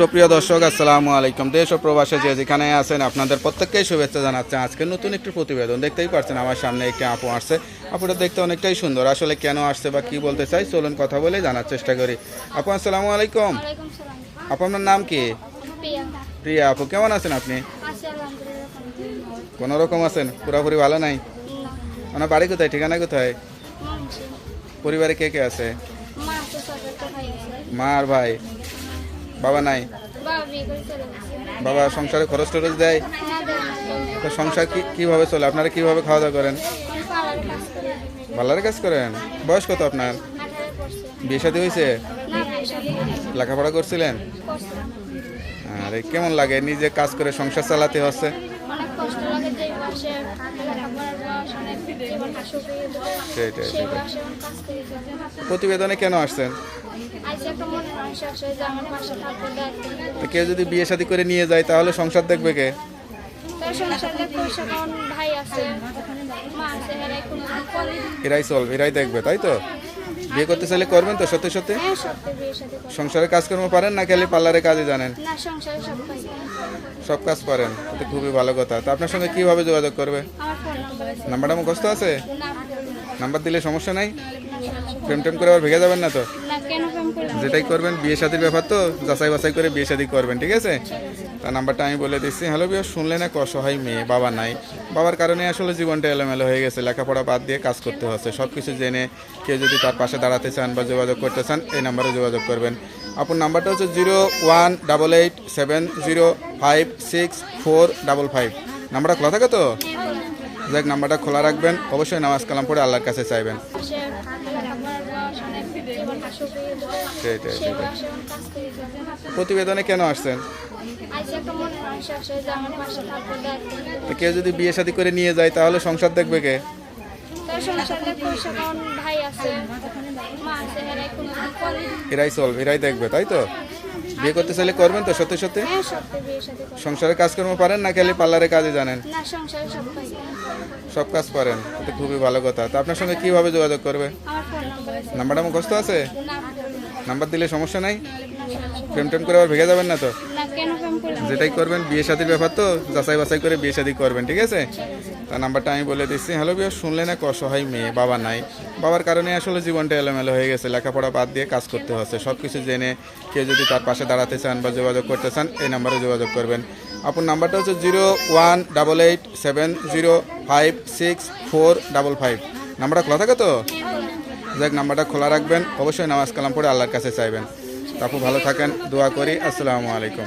সুপ্রিয় দর্শক আসসালামু আলাইকুম। দেশ ও প্রবাসে যে যেখানে আছেন আপনাদের প্রত্যেককেই শুভেচ্ছা জানাচ্ছি। আজকে নতুন একটি প্রতিবেদন দেখতেই পাচ্ছেন আমার সামনে একটি আপু আসছে। আপুটা দেখতে অনেকটাই সুন্দর। আসলে কেন আসছে বা কি বলতে চাই চলুন কথা বলে জানার চেষ্টা করি। আপু আসসালামু আলাইকুম। আপু আপনার নাম কি? প্রিয়া। আপু কেমন আছেন আপনি? কোনো রকম আছেন? পুরোপুরি ভালো নাই? না। আপনার বাড়ি কোথায়? ঠিকানা কোথায়? পরিবারে কে কে আছে? মা আর ভাই? বাবা নাই? বাবা সংসারে খরচ টরচ দেয়? তো সংসার কি কীভাবে চলে? আপনারা কীভাবে খাওয়া দাওয়া করেন? আমি কাজ করেন? বয়স কত আপনার? বিয়ে শাদী হয়েছে। লেখাপড়া করছিলেন? আরে কেমন লাগে নিজে কাজ করে সংসার চালাতে হচ্ছে? প্রতিবেদনে কেন আসছেন? কেউ যদি বিয়ে শাদী করে নিয়ে যায় তাহলে সংসার দেখবে কে? এরাই চল এরাই দেখবে তাই তো? বিয়ে করতে চাইলে করবেন তো সত্যি সত্যি? হ্যাঁ সত্যি বিয়ে শাদী করে সংসারে কাজকর্ম পারেন না খালি পার্লারে কাজে জানেন? সব কাজ পারেন এটা খুবই ভালো কথা। তো আপনার সঙ্গে কীভাবে যোগাযোগ করবে? নাম্বারটা আমার নাম্বারটা মুখস্থ আছে? নাম্বার দিলে সমস্যা নাই? প্রেম টেম করে আবার ভেঙে যাবেন না তো? যেটাই করবেন বিয়ে শাদির ব্যাপার তো যাচাই বাছাই করে বিয়ে শাদি করবেন ঠিক আছে? তার নাম্বারটা আমি বলে দিচ্ছি। হ্যালো বিয়ে শুনলে না অসহায় মেয়ে বাবা নাই। বাবার কারণে আসলে জীবনটা এলোমেলো হয়ে গেছে লেখাপড়া বাদ দিয়ে কাজ করতে হচ্ছে। সব কিছু জেনে কেউ যদি তার পাশে দাঁড়াতে চান বা যোগাযোগ করতে চান এই নাম্বারে যোগাযোগ করবেন। আপনার নাম্বারটা হচ্ছে zero one double eight seven zero five six four double five. নাম্বারটা খোলা থাকে তো? যাক নাম্বারটা খোলা রাখবেন। অবশ্যই নামাজ কালাম পড়ে আল্লাহর কাছে চাইবেন। সেটাই, প্রতিবেদনে কেন আসছেন? কেউ যদি বিয়ে শাদী করে নিয়ে যায় তাহলে সংসার দেখবে কে? এরাই চলবে এরাই দেখবে তাই তো? বিয়ে করতে চাইলে করবেন তো সত্যি সত্যি? হ্যাঁ সত্যি বিয়ে শাদী করে। সংসারে কাজকর্ম পারেন না খালি পার্লারে কাজে জানেন? না সংসারে সব কাজ করে। সব কাজ পারেন এটা খুবই ভালো কথা। তো আপনার সঙ্গে কীভাবে যোগাযোগ করবে? আমার ফোন নাম্বার আছে। নাম্বারটা মুখস্থ আছে? নাম নাম্বার দিলে সমস্যা নাই? প্রেম টেম করে আবার ভেঙে যাবেন না তো? যেটাই করবেন, বিয়ে শাদির ব্যাপার তো, যাচাই বাছাই করে বিয়ে শাদি করবেন, ঠিক আছে? তার নাম্বারটা আমি বলে দিচ্ছি। হ্যালো বিয়ে শুনলে না অসহায় মেয়ে, বাবা নাই। বাবার কারণে আসলে জীবনটা এলোমেলো হয়ে গেছে, লেখাপড়া বাদ দিয়ে কাজ করতে হচ্ছে। সব কিছু জেনে কেউ যদি তার পাশে দাঁড়াতে চান বা যোগাযোগ করতে চান, এই নাম্বারে যোগাযোগ করবেন। আপনার নাম্বারটা হচ্ছে zero one double eight seven zero five six four double five. নাম্বারটা খোলা থাকে তো? যাক, নাম্বারটা খোলা রাখবেন। অবশ্যই নামাজ কালাম পড়ে আল্লাহর কাছে চাইবেন। তারপর ভালো থাকেন, দোয়া করি। আসসালামু আলাইকুম।